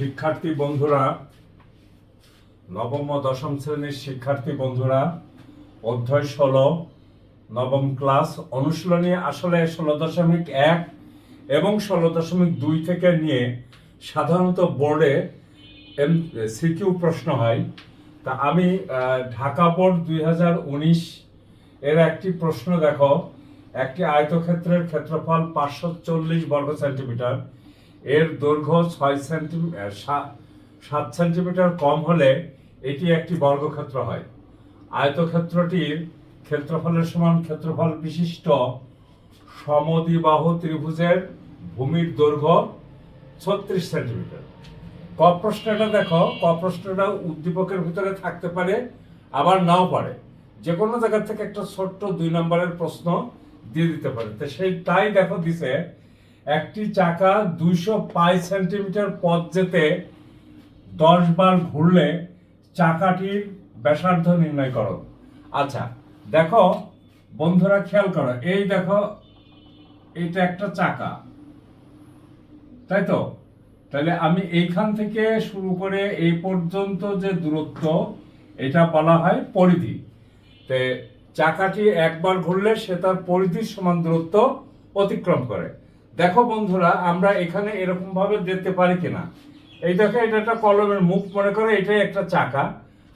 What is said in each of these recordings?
শিক্ষার্থী বন্ধুরা, নবম ও দশম শ্রেণির শিক্ষার্থী বন্ধুরা, অধ্যায় ষোলো, নবম ক্লাস অনুশীলনী আসলে ষোলো দশমিক এক এবং ষোলো দশমিক দুই থেকে নিয়ে সাধারণত বোর্ডে এম, সিকিউ প্রশ্ন হয়। তা আমি ঢাকা বোর্ড দুই হাজার উনিশ এর একটি প্রশ্ন দেখো। একটি আয়তক্ষেত্রের ক্ষেত্রফল পাঁচশো চল্লিশ বর্গ সেন্টিমিটার। এর দৈর্ঘ্য ছয় সেন্টিমিটার সাত সেন্টিমিটার কম হলে এটি একটি বর্গক্ষেত্র হয়। আয়তক্ষেত্রটির ক্ষেত্রফলের সমান ক্ষেত্রফল বিশিষ্ট সমদ্বিবাহু ত্রিভুজের ভূমির দৈর্ঘ্য ছত্রিশ সেন্টিমিটার। ক প্রশ্নটা দেখো ক প্রশ্নটা উদ্দীপকের ভিতরে থাকতে পারে, আবার নাও পারে। যে কোনো জায়গা থেকে একটা ছোট্ট দুই নম্বরের প্রশ্ন দিয়ে দিতে পারে। তো সেই তাই দেখো দিছে একটি চাকা দুইশো পাই সেন্টিমিটার পথ যেতে দশ বার ঘুরলে চাকাটির ব্যাসার্ধ নির্ণয় করো। আচ্ছা দেখো, বন্ধুরা খেয়াল করো, এই দেখো এটা একটা চাকা। তাই তো? তাহলে আমি এইখান থেকে শুরু করে এই পর্যন্ত যে দূরত্ব, এটা বলা হয় পরিধি। তে চাকাটি একবার ঘুরলে সে তার পরিধির সমান দূরত্ব অতিক্রম করে। দেখো বন্ধুরা, আমরা এখানে এরকম ভাবে দেখতে পারি কিনা? এই দেখো, এটা একটা কলমের মুখ, মনে করে এটাই একটা চাকা।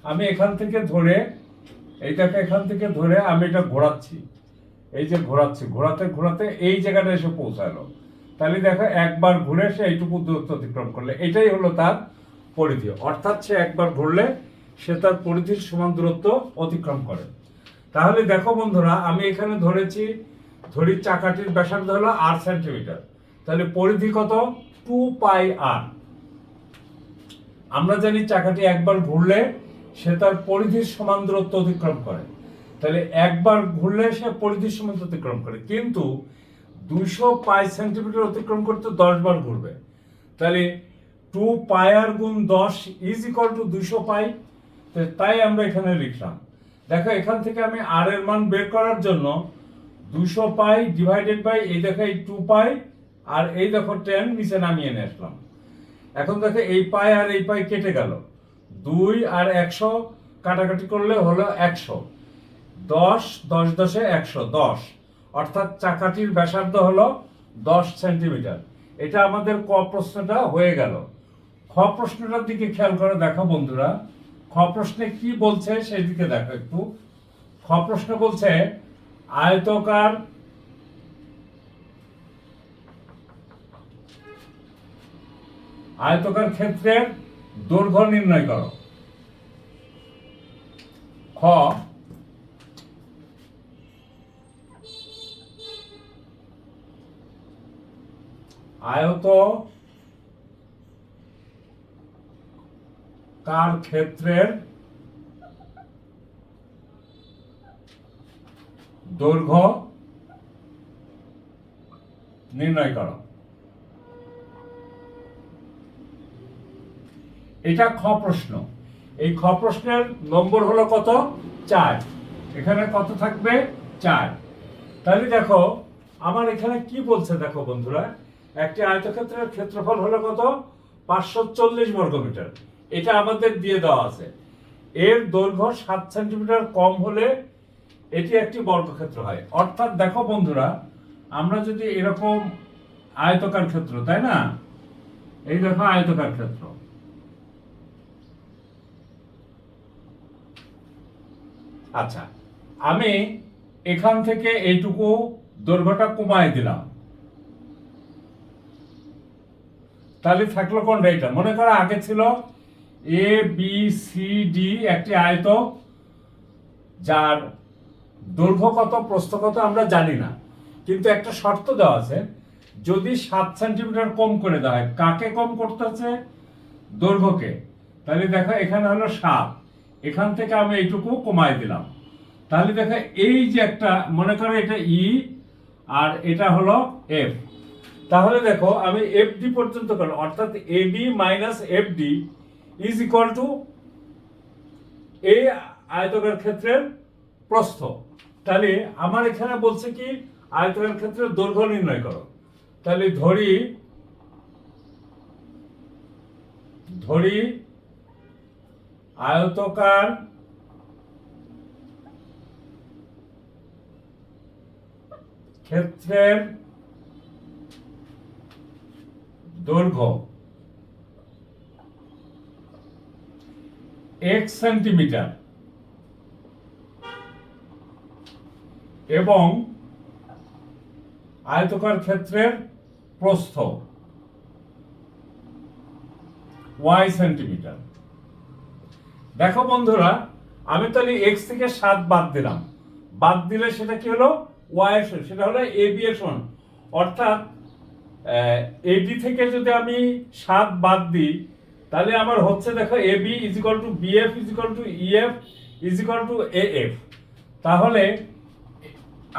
আমি এখান থেকে ধরে, এই দেখো, এখান থেকে ধরে আমি এটা ঘোরাচ্ছি। এই যে ঘোরাচ্ছি, ঘোরাতে ঘোরাতে এই জায়গাটা এসে পৌঁছালো। তাহলে দেখো, একবার ঘুরে সে এইটুকু দূরত্ব অতিক্রম করলে। এটাই হলো তার পরিধি। অর্থাৎ সে একবার ঘুরলে সে তার পরিধির সমান দূরত্ব অতিক্রম করে। তাহলে দেখো বন্ধুরা, আমি এখানে ধরেছি ধরি চাকাটির ব্যাসার্ধ হলো আট সেন্টিমিটার তাহলে পরিধি কত? টু পাই আর আমরা জানি চাকাটি একবার ঘুরলে সে তার পরিধির সমান দূরত্ব অতিক্রম করে। তাহলে একবার ঘুরলে সে পরিধির সমান অতিক্রম করে। কিন্তু দুইশো পাই সেন্টিমিটার অতিক্রম করতে দশ বার ঘুরবে। তাহলে টু পাই আর গুণ দশ ইজ ইকুয়াল টু দুইশো পাই তাই আমরা এখানে লিখলাম। দেখো, এখান থেকে আমি আর এর মান বের করার জন্য দুশো পাই ডিভাইডেড বাই এই দেখো এই টু পাই, আর এই দেখো টেন নিচে নামিয়ে নিয়ে আসলাম। এখন দেখো এই পাই আর এই পাই কেটে গেল। দুই আর একশো কাটাকাটি করলে হলো একশো। দশ দশ দশে একশো, দশ। অর্থাৎ চাকাটির ব্যাসার্ধ হলো দশ সেন্টিমিটার। এটা আমাদের ক প্রশ্নটা হয়ে গেল। খ প্রশ্নটার দিকে খেয়াল করে দেখো বন্ধুরা। খ প্রশ্নে কি বলছে সেই দিকে দেখো একটু। খ প্রশ্ন বলছে আয়তকার আয়তকার ক্ষেত্রের দৈর্ঘ্য নির্ণয় করো। খ আয়ত কার ক্ষেত্রের দৈর্ঘ্য নির্ণয় করো। এটা খ প্রশ্ন। এই খ প্রশ্নের নম্বর হলো কত? চার। এখানে কত থাকবে? চার। তাহলে দেখো, আমার এখানে কি বলছে দেখো বন্ধুরা? একটি আয়তক্ষেত্রের ক্ষেত্রফল হলো কত? পাঁচশো চল্লিশ বর্গমিটার এটা আমাদের দিয়ে দেওয়া আছে। এর দৈর্ঘ্য সাত সেন্টিমিটার কম হলে এটি একটি বর্গক্ষেত্র হয়। অর্থাৎ দেখো বন্ধুরা, আমরা যদি এরকম আয়তকার ক্ষেত্র, তাই না? এই দেখো আয়তকার ক্ষেত্র। আচ্ছা আমি এখান থেকে এইটুকু দৈর্ঘ্যটা কমায় দিলাম। তাহলে থাকল কোনটা এটা মনে করো আগে ছিল এ বি সি ডি একটি আয়ত, যার দৈর্ঘ্য কত প্রস্থ কত আমরা জানি না। কিন্তু একটা শর্ত দেওয়া আছে, যদি সাত সেন্টিমিটার কম করে দেওয়া হয়, কাকে কম করতে আছে দৈর্ঘ্যকে তাহলে দেখো, এখানে হলো সাত। এখান থেকে আমি এইটুকু কমায় দিলাম। তাহলে দেখো, এই যে একটা, মনে করো এটা ই আর এটা হলো এফ তাহলে দেখো, আমি এফ ডি পর্যন্ত করলাম, অর্থাৎ A B minus F D is equal to এই আয়তকার ক্ষেত্রের প্রস্থ। তাহলে আমার এখানে বলছে কি, আয়তকার ক্ষেত্রে দৈর্ঘ্য নির্ণয় করো। তাহলে ধরি ধরি আয়তকার ক্ষেত্রের দৈর্ঘ্য এক সেন্টিমিটার। এবং আয়তকার ক্ষেত্রের প্রস্থ ওয়াই সেন্টিমিটার। দেখো বন্ধুরা, আমি তাহলে এক্স থেকে সাত বাদ দিলাম। বাদ দিলে সেটা কি হলো? ওয়াই সেটা হলো এ বি এর সমান। অর্থাৎ এডি থেকে যদি আমি সাত বাদ দিই, তাহলে আমার হচ্ছে দেখো A B is equal to B F is equal to E F is equal to A F তাহলে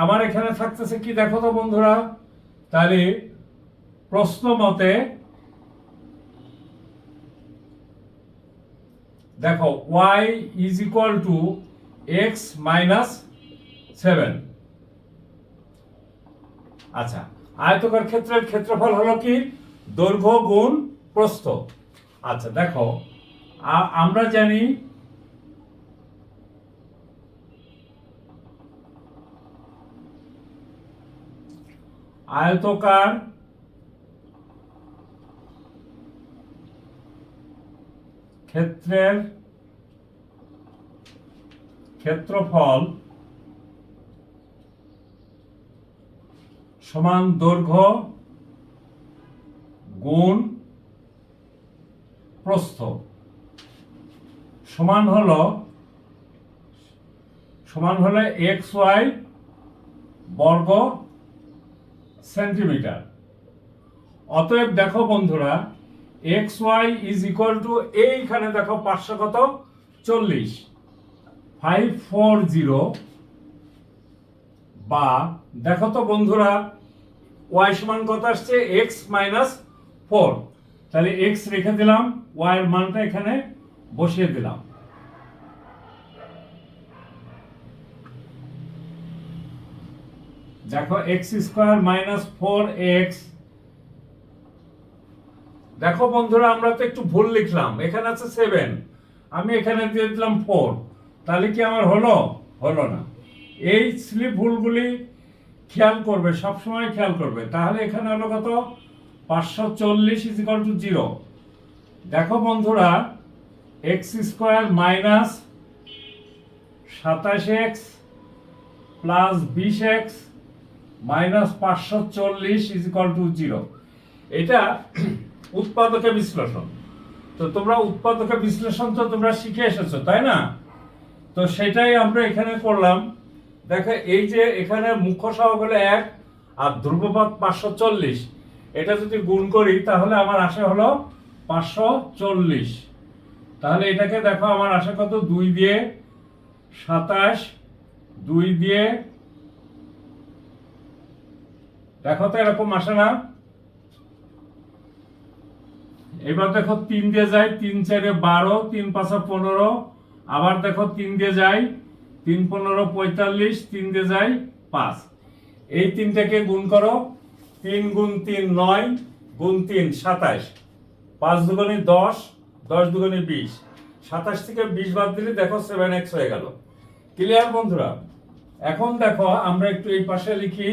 আমার এখানে থাকতেছে কি দেখো তো বন্ধুরা? তাহলে প্রশ্ন মতে দেখো Y is equal to X minus seven আচ্ছা আয়তকার ক্ষেত্রের ক্ষেত্রফল হলো কি? দৈর্ঘ্য গুণ প্রস্থ। আচ্ছা দেখো আমরা জানি আয়তকার ক্ষেত্রের ক্ষেত্রফল সমান দৈর্ঘ্য গুণ প্রস্থ। সমান হলো সমান হলো এক্স ওয়াই বর্গ সেন্টিমিটার। অতএব দেখো বন্ধুরা, X Y is equal to এইখানে দেখো পাঁচশো কত? চল্লিশ। ফাইভ ফোর জিরো বা দেখো তো বন্ধুরা ওয়াই সমান কত আসছে? এক্স মাইনাস ফোর তাহলে এক্স রেখে দিলাম ওয়াই এর মানটা এখানে বসিয়ে দিলাম। দেখো X square minus four X দেখো বন্ধুরা, আমরা তো একটু ভুল লিখলাম। এখানে আছে সেভেন আমি এখানে দিয়ে দিলাম ফোর তাহলে কি আমার হলো? হলো না। এই স্লিপ ভুলগুলি খেয়াল করবে সব সময় খেয়াল করবে। তাহলে এখানে হলো কত? পাঁচশো চল্লিশ ইজ ইকাল টু জিরো দেখো বন্ধুরা এক্স স্কোয়ার মাইনাস সাতাশ এক্স প্লাস বিশ এক্স মাইনাস পাঁচশো চল্লিশ ইজ ইকাল টু জিরো এটা উৎপাদকে বিশ্লেষণ। তো তোমরা উৎপাদকে বিশ্লেষণ তো তোমরা শিখে এসেছ, তাই না? তো সেটাই আমরা এখানে করলাম। দেখো, এই যে এখানে মুখ্য সহগ হলো এক, আর ধ্রুবপদ পাঁচশো চল্লিশ। এটা যদি গুণ করি, তাহলে আমার আসে হলো পাঁচশো চল্লিশ। তাহলে এটাকে দেখো, আমার আসে কত? দুই দিয়ে সাতাশ, দুই দিয়ে দেখো তো এরকম আসে না। এবার দেখো তিন দিয়ে যায়, তিন চারে বারো, তিন পাঁচা পনেরো। আবার দেখো তিন দিয়ে যায়, তিন, পনেরো, পঁয়তাল্লিশ, তিন দিয়ে যায়, পাঁচ। এই তিনটাকে গুণ করো। তিন গুণ তিন নয়, গুণ তিন সাতাশ। পাঁচ দুগুণে দশ দশ দুগুণে বিশ। সাতাশ থেকে বিশ বাদ দিলে দেখো সেভেন এক্স হয়ে গেল। ক্লিয়ার বন্ধুরা? এখন দেখো আমরা একটু এই পাশে লিখি।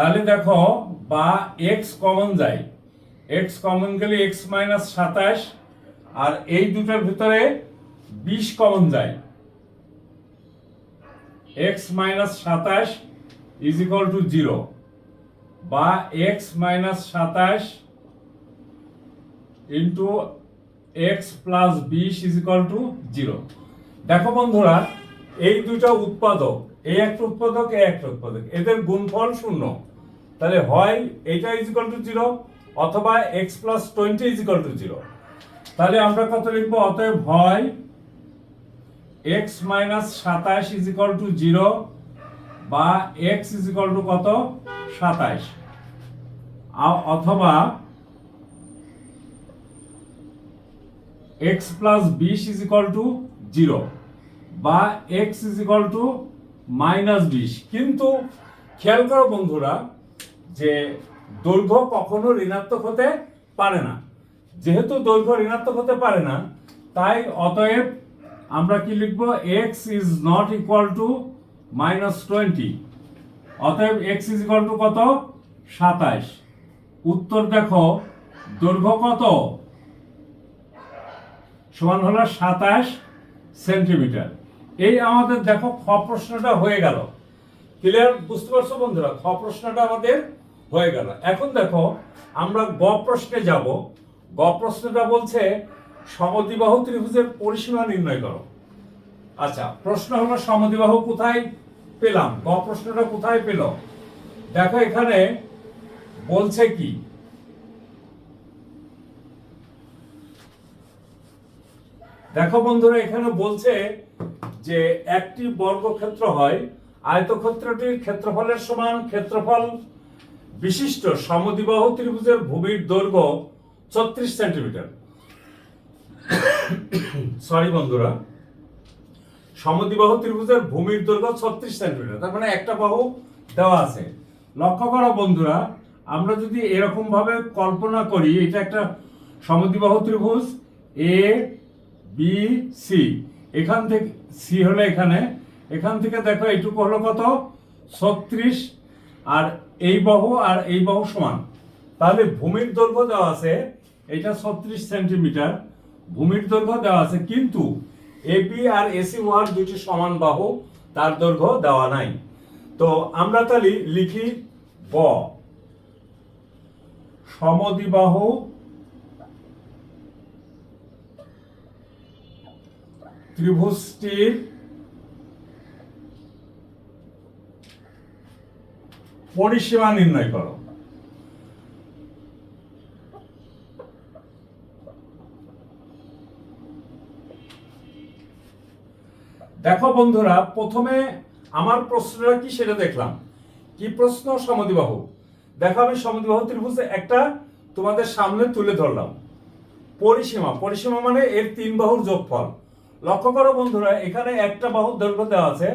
তাহলে দেখো, বা এক্স কমন যায়। এক্স কমন গেলে এক্স মাইনাস সাতাশ, আর এই দুটোর ভিতরে বিশ কমন যায়। এক্স মাইনাস সাতাশ ইজ ইকাল টু জিরো বা এক্স মাইনাস সাতাশ ইন্টু এক্স প্লাস বিশ ইজ ইকাল টু জিরো দেখো বন্ধুরা, এই দুটো উৎপাদক, এই একটা উৎপাদক, এই একটা উৎপাদক, এদের গুণফল শূন্য। তাহলে হয় এটা ইজ ইকাল টু জিরো অথবা X plus twenty is equal to zero তাহলে আমরা কত লিখব? অতএব হয় এক্স মাইনাস সাতাশ ইজ ইকাল টু জিরো বা এক্স ইজ ইকাল টু কত? সাতাশ। অথবা এক্স প্লাস বিশ ইজ ইকাল টু জিরো বা X is equal to minus বিশ। কিন্তু খেয়াল করো বন্ধুরা যে দৈর্ঘ্য কখনো ঋণাত্মক হতে পারে না। যেহেতু দৈর্ঘ্য ঋণাত্মক হতে পারে না, তাই অতএব আমরা কি লিখব? X is not equal to minus twenty অতএব এক্স ইজ ইকুয়াল টু কত? সাতাইশ উত্তর দেখো, দৈর্ঘ্য কত? সমান হলো সাতাশ সেন্টিমিটার। এই আমাদের দেখো খ প্রশ্নটা হয়ে গেল। ক্লিয়ার বুঝতে পারছ বন্ধুরা? খ প্রশ্নটা আমাদের হয়ে গেল। এখন দেখো, আমরা গ প্রশ্নে যাব। গ প্রশ্নটা বলছে, সমদ্বিবাহু ত্রিভুজের পরিসীমা নির্ণয় করো। আচ্ছা প্রশ্ন হলো, সমদ্বিবাহু কোথায় পেলাম? গ প্রশ্নটা কোথায় পেল? দেখো এখানে বলছে কি? দেখো বন্ধুরা, এখানে বলছে যে একটি বর্গক্ষেত্র হয়, আয়তক্ষেত্রটির ক্ষেত্রফলের সমান ক্ষেত্রফল বিশিষ্ট সমদ্বিবাহু ত্রিভুজের ভূমির দৈর্ঘ্য ছত্রিশ সেন্টিমিটার। সরি বন্ধুরা। সমদ্বিবাহু ত্রিভুজের ভূমির দৈর্ঘ্য ছত্রিশ সেন্টিমিটার। তার মানে একটা বাহু দেওয়া আছে। লক্ষ্য করো বন্ধুরা, আমরা যদি এরকম ভাবে কল্পনা করি, এটা একটা সমদ্বিবাহু ত্রিভুজ এ বি সি এখান থেকে সি হলো এখানে। এখান থেকে দেখো, এইটুকু হলো কত? ছত্রিশ। আর এই বাহু আর এই বাহু সমান। তাহলে ভূমির দৈর্ঘ্য দেওয়া আছে, এটা ছত্রিশ সেন্টিমিটার। ভূমির দৈর্ঘ্য দেওয়া আছে, কিন্তু এবি আর এসি ওয়ার দুটি সমান বাহু, তার দৈর্ঘ্য দেওয়া নাই। তো আমরা তাহলে লিখি ব। সমদ্বিবাহু ত্রিভুজটির পরিসীমা নির্ণয় করো। দেখো বন্ধুরা, প্রথমে আমার প্রশ্নটা কি সেটা দেখলাম। কি প্রশ্ন? সমদ্বিবাহু দেখো আমি সমদ্বিবাহু ত্রিভুজে একটা তোমাদের সামনে তুলে ধরলাম। পরিসীমা। পরিসীমা মানে এর তিন বাহুর যোগফল। লক্ষ্য করো বন্ধুরা, এখানে একটা বাহুর দৈর্ঘ্য দেওয়া আছে,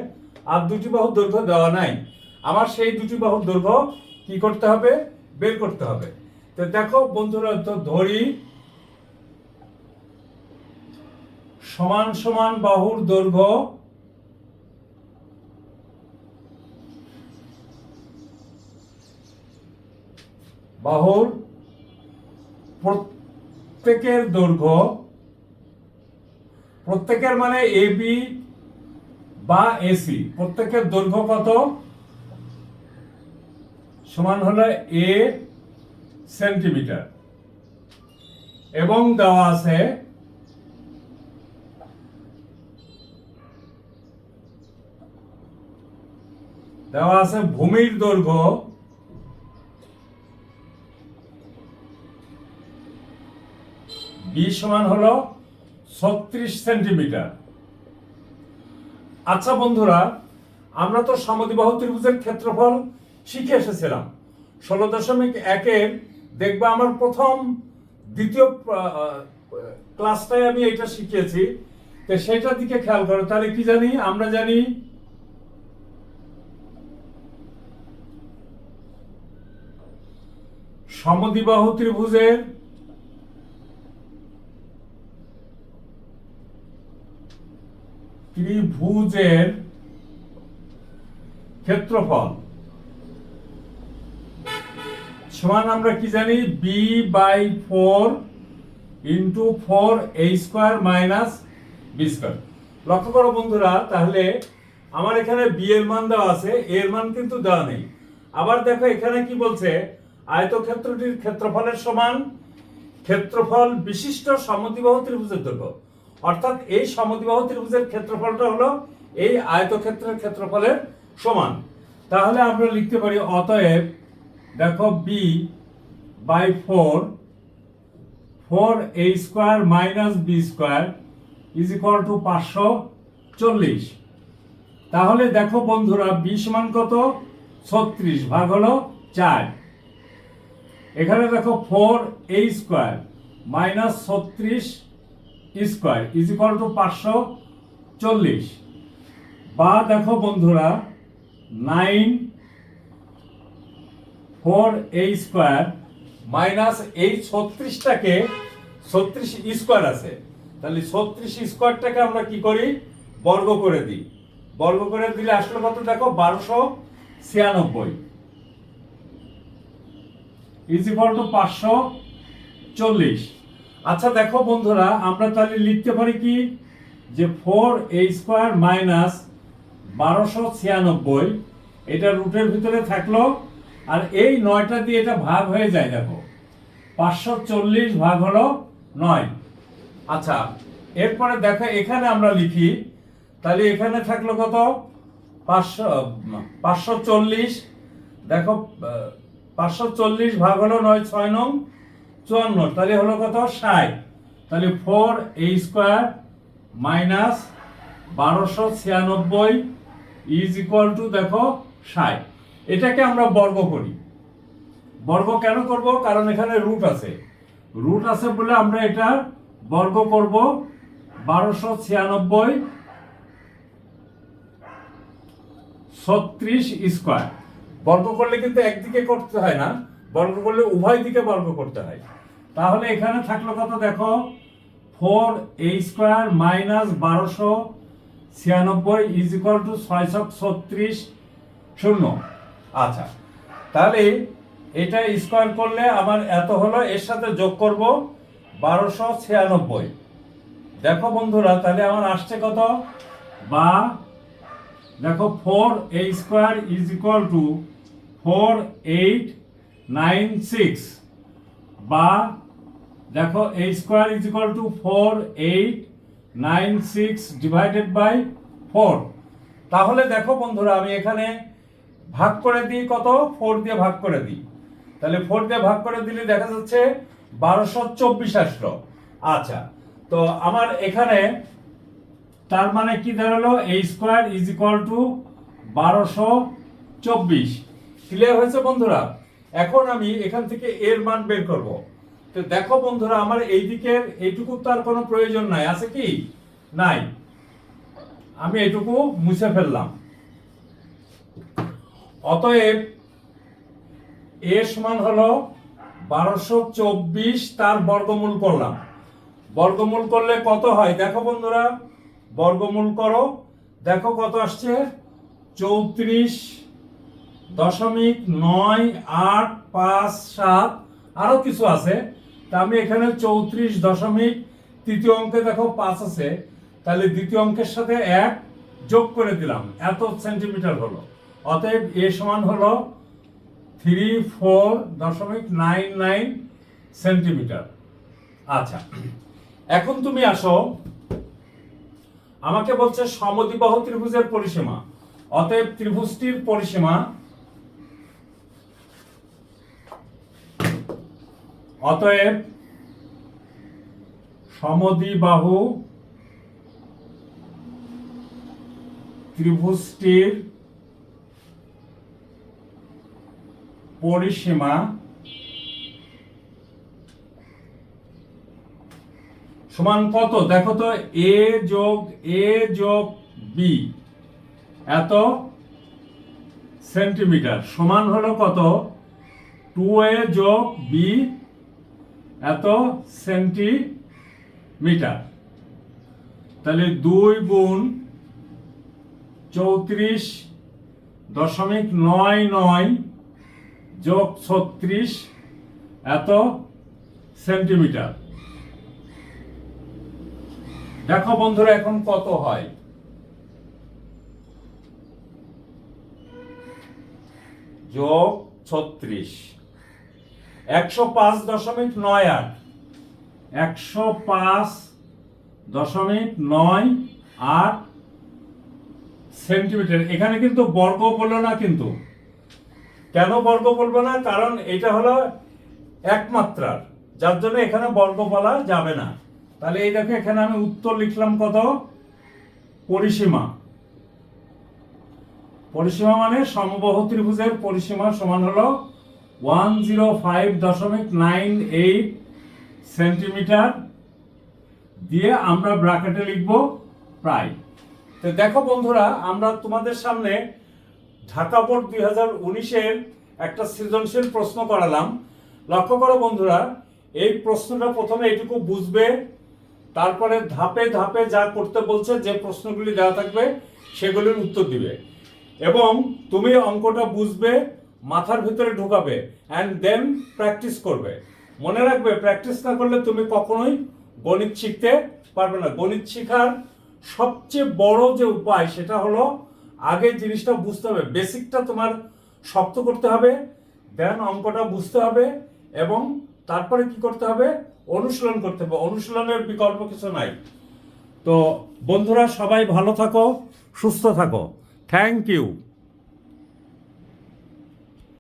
আর দুটি বাহুর দৈর্ঘ্য দেওয়া নাই। আমার সেই দুটি বাহুর দৈর্ঘ্য কি করতে হবে? বের করতে হবে। তো দেখো বন্ধুরা, তো ধরি। সমান সমান বাহুর দৈর্ঘ্য বাহুর প্রত্যেকের দৈর্ঘ্য, প্রত্যেকের মানে এ বি বা এসি প্রত্যেকের দৈর্ঘ্য কত? সমান হলো এ সেন্টিমিটার এবং দেওয়া আছে দেওয়া আছে ভূমির দৈর্ঘ্য বি সমান হলো ছত্রিশ সেন্টিমিটার আচ্ছা বন্ধুরা, আমরা তো সমদ্বিবাহু ত্রিভুজের ক্ষেত্রফল শিখে এসেছিলাম। ষোলো দশমিক একে দেখবা আমার প্রথম, দ্বিতীয় ক্লাসটায় আমি এটা শিখিয়েছি। তো সেটার দিকে খেয়াল করো। তাহলে কি জানি? আমরা জানি সমদ্বিবাহু ত্রিভুজের ত্রিভুজের ক্ষেত্রফল সমান আমরা কি জানি? B by four into four এই স্কোয়ার মাইনাস বি স্কোয়ার লক্ষ্য করো বন্ধুরা, তাহলে আমার এখানে বি এর মান দেওয়া আছে এর মান কিন্তু দেওয়া নেই। আবার দেখো এখানে কি বলছে? আয়তক্ষেত্রটির ক্ষেত্রফলের সমান ক্ষেত্রফল বিশিষ্ট সমদ্বিবাহু ত্রিভুজের দৈর্ঘ্য। অর্থাৎ এই সমদ্বিবাহু ত্রিভুজের ক্ষেত্রফলটা হলো এই আয়তক্ষেত্রের ক্ষেত্রফলের সমান। তাহলে আমরা লিখতে পারি, অতএব দেখো B by four four A square minus B square is equal to পাঁচশো চল্লিশ। তাহলে দেখো বন্ধুরা বি সমান কত? ছত্রিশ ভাগ হলো চার। এখানে দেখো ফোর এ স্কোয়ার মাইনাস ছত্রিশ স্কোয়ার ইজ ইকুয়াল টু পাঁচশো চল্লিশ। বা দেখো বন্ধুরা নাইন ফোর এই স্কোয়ার মাইনাস এই ছত্রিশটাকে ছত্রিশ স্কোয়ার আছে। তাহলে ছত্রিশ স্কোয়ারটাকে আমরা কি করি? বর্গ করে দিই। বর্গ করে দিলে আসলে কত? দেখো, বারোশো ছিয়ানব্বই। ইজ ইকুয়াল টু পাঁচশো চল্লিশ। আচ্ছা দেখো বন্ধুরা, আমরা তাহলে লিখতে পারি কি? যে ফোর এ স্কোয়ার মাইনাস বারোশো ছিয়ানব্বই, এটা রুটের ভিতরে থাকল আর এই নয়টা দিয়ে এটা ভাগ হয়ে যায়, দেখো। পাঁচশো চল্লিশ ভাগ হলো নয়। আচ্ছা এরপরে দেখো, এখানে আমরা লিখি, তাহলে এখানে থাকল কত? পাঁচশো পাঁচশো চল্লিশ। দেখো, পাঁচশো চল্লিশ ভাগ হলো নয়, ছয় নং চুয়ান্ন। তাহলে হলো কত? ষাট। তাহলে ফোর এ স্কোয়ার মাইনাস বারোশো ছিয়ানব্বই ইজ ইকুয়াল টু, দেখো, ষাট। এটাকে আমরা বর্গ করি। বর্গ কেন করব? কারণ এখানে রুট আছে। রুট আছে বলে আমরা এটা বর্গ করব বারোশো ছিয়ানব্বই ছত্রিশ স্কোয়ার বর্গ করলে কিন্তু একদিকে করতে হয় না, বর্গ করলে উভয় দিকে বর্গ করতে হয়। তাহলে এখানে থাকল কত দেখো? ফোর এ স্কোয়ার মাইনাস বারোশো ছিয়ানব্বই ইজ ইকুয়াল টু ছয়শো ছত্রিশ শূন্য। আচ্ছা। তাহলে এটা স্কোয়ার করলে আমার এত হলো, এর সাথে যোগ করব বারোশো ছিয়ানব্বই। দেখো বন্ধুরা, তাহলে আমার আসছে কত? বা, দেখো four A square is equal to four eight nine six বা, দেখো A square is equal to four eight nine six divided by four তাহলে দেখো বন্ধুরা, আমি এখানে ভাগ করে দিই কত? ফোর দিয়ে ভাগ করে দিই। তাহলে ফোর দিয়ে ভাগ করে দিলে দেখা যাচ্ছে বারোশো চব্বিশ আসলো। আচ্ছা তো আমার এখানে তার মানে কি দাঁড়াল? এই স্কোয়ার ইজ ইকুয়াল টু বারোশো চব্বিশ। ক্লিয়ার হয়েছে বন্ধুরা? এখন আমি এখান থেকে এর মান বের করব। তো দেখো বন্ধুরা, আমার এই দিকের এইটুকু তো আর কোনো প্রয়োজন নাই। আছে কি? নাই। আমি এইটুকু মুছে ফেললাম। অতএব এ সমান হলো বারোশো চব্বিশ তার বর্গমূল করলাম। বর্গমূল করলে কত হয়? দেখো বন্ধুরা, বর্গমূল করো। দেখো কত আসছে? চৌত্রিশ দশমিক নয় আট পাঁচ সাত, আরও কিছু আছে। তা আমি এখানে চৌত্রিশ দশমিক তৃতীয় অঙ্কে দেখো পাঁচ আছে। তাহলে দ্বিতীয় অঙ্কের সাথে এক যোগ করে দিলাম। এত সেন্টিমিটার হলো। অতএব এ সমান হলো থ্রি ফোর দশমিক নাইন নাইন সেন্টিমিটার আচ্ছা এখন তুমি আসো। আমাকে বলছে সমদ্বিবাহু ত্রিভুজের পরিসীমা। অতএব ত্রিভুজটির পরিসীমা অতএব সমদ্বিবাহু ত্রিভুজটির পরিসীমা সমান কত? দেখো তো, এ যোগ এ যোগ বি। এত সেন্টিমিটার। সমান হলো কত? টু এ যোগ বি, এত সেন্টিমিটার। তাহলে দুই গুণ চৌত্রিশ দশমিক নয় নয় যোগ ছত্রিশ এত সেন্টিমিটার। দেখো বন্ধুরা, এখন কত হয়? যোগ ছত্রিশ। একশো পাঁচ দশমিক নয় আট। একশো পাঁচ দশমিক নয় আট সেন্টিমিটার। এখানে কিন্তু বর্গ বলল না কিন্তু? কেন বর্গ বলব না? কারণ এটা হলো একমাত্রার। যার জন্য এখানে বর্গ বলা যাবে না। তাহলে এই দেখো, এখানে আমি উত্তর লিখলাম কত? পরিসীমা। পরিসীমা মানে সমবাহু ত্রিভুজের পরিসীমা সমান হলো ওয়ান জিরো ফাইভ দশমিক নাইন এইট সেন্টিমিটার। দিয়ে আমরা ব্র্যাকেটে লিখব প্রায়। তো দেখো বন্ধুরা, আমরা তোমাদের সামনে ঢাকা বোর্ড দুই হাজার উনিশের একটা সৃজনশীল প্রশ্ন করালাম। লক্ষ্য করো বন্ধুরা, এই প্রশ্নটা প্রথমে এটুকু বুঝবে, তারপরে ধাপে ধাপে যা করতে বলছে, যে প্রশ্নগুলি দেওয়া থাকবে, সেগুলির উত্তর দিবে। এবং তুমি অঙ্কটা বুঝবে, মাথার ভিতরে ঢোকাবে অ্যান্ড দেন প্র্যাকটিস করবে। মনে রাখবে প্র্যাকটিস না করলে তুমি কখনোই গণিত শিখতে পারবে না। গণিত শেখার সবচেয়ে বড় যে উপায়, সেটা হলো আগে জিনিসটা বুঝতে হবে। বেসিকটা তোমার শক্ত করতে হবে দেন অঙ্কটা বুঝতে হবে এবং তারপরে কি করতে হবে? অনুশীলন করতে হবে। অনুশীলনের বিকল্প কিছু নাই। তো বন্ধুরা, সবাই ভালো থাকো, সুস্থ থাকো। Thank you